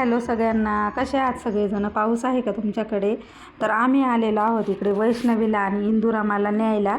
Hello सगळ्यांना. कसे आहात सगळेजण? पाऊस आहे का तुमच्याकडे? तर आम्ही आलेलो आहोत इकडे वैष्णवीला आणि इंदुरामाला न्यायला.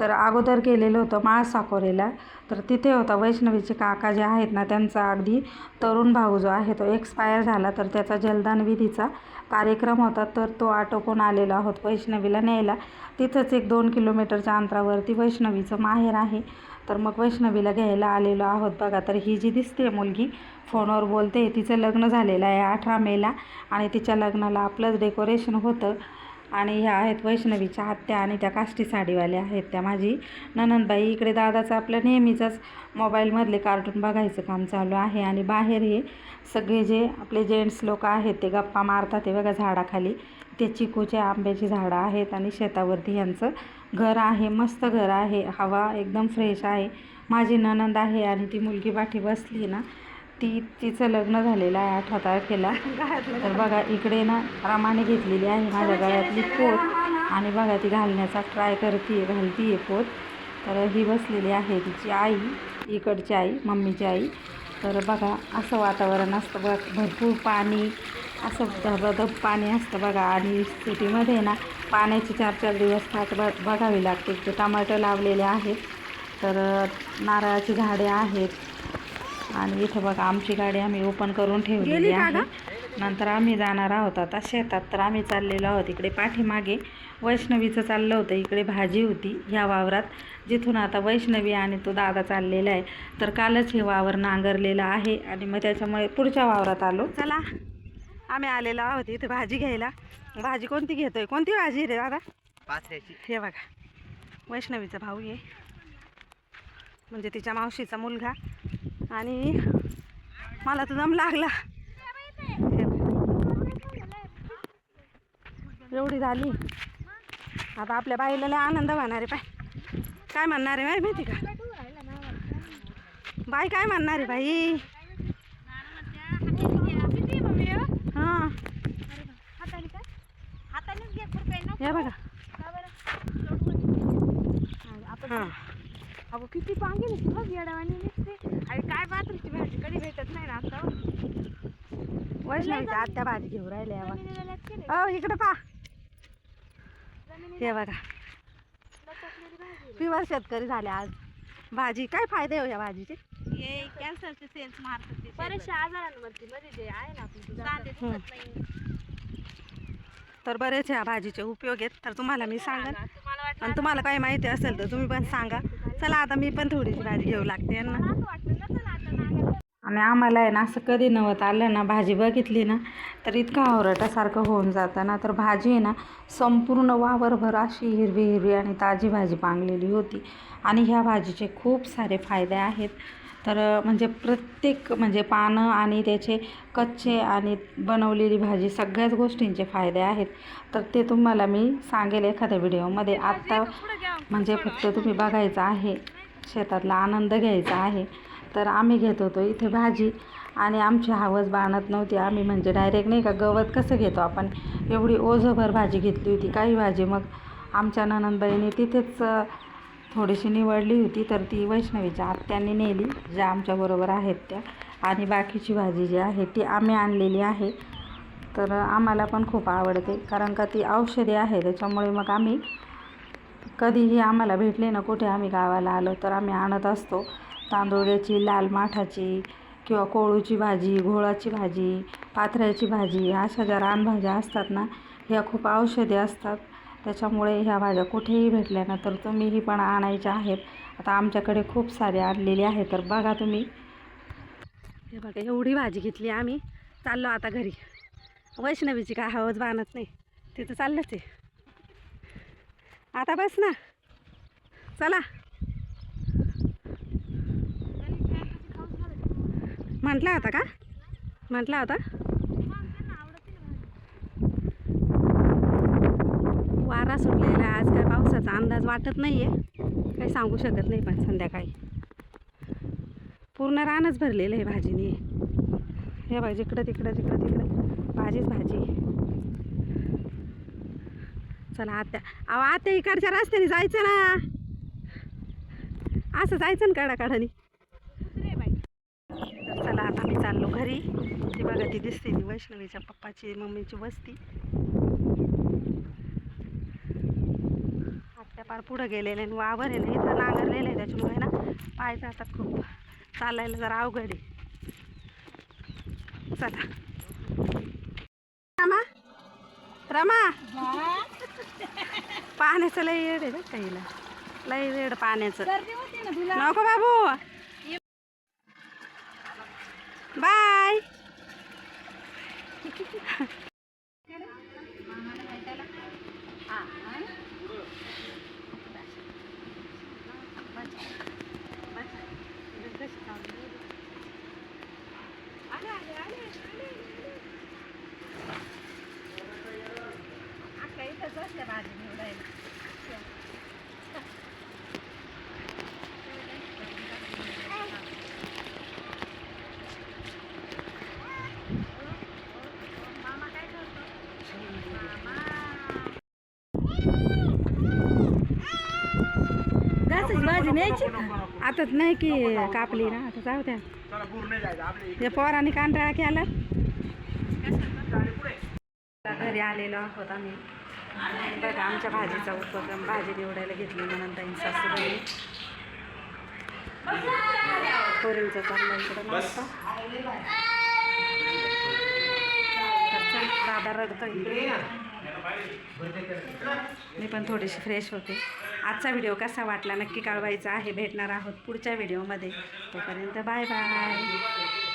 तर अगोदर गेलेलो होतं माळसाकोरेला. तर तिथे होता वैष्णवीचे काका जे आहेत ना त्यांचा अगदी तरुण भाऊ जो आहे तो एक्सपायर झाला. तर त्याचा जलदान विधीचा कार्यक्रम होता. तर तो आटोपून आलेलो आहोत वैष्णवीला न्यायला. तिथंच एक दोन किलोमीटरच्या अंतरावरती वैष्णवीचं माहेर आहे. तर मग वैष्णवीला घ्यायला आलेलो आहोत. बघा तर ही जी दिसते मुलगी फोनवर बोलते. तिचं लग्न झालेलं आहे अठरा मेला आणि तिच्या लग्नाला आपलंच डेकोरेशन होतं. आणि ह्या आहेत वैष्णवीच्या आत्या आणि त्या काष्टी साडीवाल्या आहेत. त्या माझी ननंदबाई. इकडे दादाचं आपलं नेहमीचंच मोबाईलमधले कार्टून बघायचं काम चालू आहे. आणि बाहेर हे सगळे जे आपले जेंट्स लोक आहेत ते गप्पा मारतात. ते बघा झाडाखाली. ते चिकूचे आंब्याची झाडं आहेत आणि शेतावरती यांचं घर आहे मस्त घर आहे हवा एकदम फ्रेश आहे. माझी ननंद आहे आणि ती मुलगी पाठी बसली ना ती तिचं लग्न झालेलं आहे अठरा तारखेला. तर बघा इकडे ना रामाने घेतलेली आहे माझ्या गळ्यातली पोत. आणि बघा ती घालण्याचा ट्राय करते घालती आहे पोत. तर ही बसलेली आहे तिची आई इकडची आई मम्मीची आई. तर बघा असं वातावरण असतं. बघ भरपूर पाणी असं धबधब पाणी असतं बघा. आणि सिटीमध्ये ना पाण्याची चार चार दिवस पाठ ब बघावी लागते. ते टमाटर लावलेले आहेत. तर नारळाची झाडे आहेत. आणि इथं बघा आमची गाडी आम्ही ओपन करून ठेवलेली आहे. नंतर आम्ही जाणार आहोत आता शेतात. तर आम्ही चाललेलो आहोत इकडे पाठीमागे. वैष्णवीचं चाललं होतं. इकडे भाजी होती ह्या वावरात. जिथून आता वैष्णवी आणि तो दादा चाललेला आहे. तर कालच हे वावर नांगरलेलं आहे. आणि मग त्याच्यामुळे पुढच्या वावरात आलो. चला. आम्ही आलेलो आहोत इथे भाजी घ्यायला. भाजी कोणती घेतोय? कोणती भाजी रे दादा पाचऱ्याची. हे बघा. वैष्णवीचा भाऊ आहे. म्हणजे तिच्या मावशीचा मुलगा. आणि मला तर दम लागला. एवढी झाली. आता आपल्या बाईला आनंद होणार आहे पाय. काय म्हणणार आहे माहिती का? बाई काय म्हणणार आहे बाई हां हे बघा. हां. अगो किती पांगे दिसते बघ येडावानी दिसते आणि काय बाथरूमची भाजी? कधी भेटत नाही ना आता. वैष्णवीच्या आत्या भाजी घेऊन राहिल्या बघा हो इकडे पा हे बघा. पिवर शेतकरी झाले आज. भाजी काय फायदे हो या भाजीचे? कॅन्सरचे सेल्स मारतात बरेचशा आजारांवरती मध्ये जे आहे ना आपली तर बरेच ह्या भाजीचे उपयोग आहेत. तर तुम्हाला मी वाटलं आणि तुम्हाला काही माहिती असेल तर तुम्ही पण सांगा. चला आता मी पण थोडीशी भाजी घेऊ लागते यांना. ना आणि आम्हाला आहे ना असं कधी नवत आलं ना भाजी बघितली ना तर इतकं आवरटासारखं होऊन जातं ना. तर भाजी आहे ना संपूर्ण वावरभर अशी हिरवी हिरवी आणि ताजी भाजी पांगलेली होती. आणि ह्या भाजीचे खूप सारे फायदे आहेत. तर म्हणजे प्रत्येक म्हणजे पानं आणि त्याचे कच्चे आणि बनवलेली भाजी सगळ्याच गोष्टींचे फायदे आहेत. तर ते तुम्हाला मी सांगेल एखाद्या व्हिडिओमध्ये. आत्ता म्हणजे फक्त तुम्ही बघायचं आहे शेतातला आनंद घ्यायचा आहे. तर आम्ही घेत होतो इथे भाजी आणि आमची हावस बाणत नव्हती. आम्ही म्हणजे डायरेक्ट नाही का गवत कसं घेतो आपण? एवढी ओझभर भाजी घेतली होती. काही भाजी मग आमच्या ननंदबाईने तिथेच थोडीशी निवडली होती तर ती वैष्णवीच्या आत्यांनी नेली ज्या आमच्याबरोबर आहेत त्या. आणि बाकीची भाजी जी आहे ती आम्ही आणलेली आहे. तर आम्हाला पण खूप आवडते कारण का ती औषधी आहे त्याच्यामुळे मग आम्ही कधीही आम्हाला भेटले ना कुठे आम्ही गावाला आलो तर आम्ही आणत असतो. तांदूळ्याची लाल माठाची किंवा कोळूची भाजी घोळाची भाजी पाथऱ्याची भाजी अशा ज्या रानभाज्या असतात ना ह्या खूप औषधी असतात. त्याच्यामुळे ह्या भाज्या कुठेही भेटल्या ना तर तुम्हीही पण आणायच्या आहेत. आता आमच्याकडे खूप सारे आणलेले आहे तर बघा तुम्ही. हे बघा एवढी भाजी घेतली आम्ही. चाललो आता घरी. वैष्णवीची काय हवच बांधत नाही. तिथं चाललंच आहे. आता बस ना. चला. म्हटला होता का? म्हटला होता? वारा सुटलेला आहे. आज काय पावसाचा अंदाज वाटत नाही आहे काही सांगू शकत नाही पण संध्याकाळी. पूर्ण रानच भरलेलं आहे भाजीने. हे बघ जिकडं तिकडं जिकडं तिकडं भाजीच भाजी. चला आत्या. अहो आत्या इकडच्या रस्त्याने जायचं ना. असं जायचं ना काढा काढानी चला आता मी चाललो घरी. ती बघा ती दिसते ती वैष्णवीच्या पप्पाची मम्मीची वस्ती आत्या पार पुढं गेलेले आणि वावर आहे ना इथं नांगरलेलं आहे त्याच्यामुळे ना पाय जातात खूप. चालायला जरा अवघड आहे. चला. रमा? रमा? पाण्याचं लय येड आहे बरं का हिला. लय वेड पाण्याचं. नको बाबू. बाय. भाजी न्यायची. आताच नाही की कापली ना आता जाऊ द्या. या पोराने कांटाळा केला. घरी आलेलो आहोत आम्ही. बघा आमच्या भाजीचा उपक्रम भाजी निवडायला घेतली म्हणून ताई सासूबाई. पोरींचा चालला इकडं नाश्ता दादा रडतोय मी पण थोडीशी फ्रेश होते. आजचा व्हिडिओ कसा वाटला नक्की कळवायचा आहे. भेटणार आहोत पुढच्या व्हिडिओमध्ये तोपर्यंत बाय बाय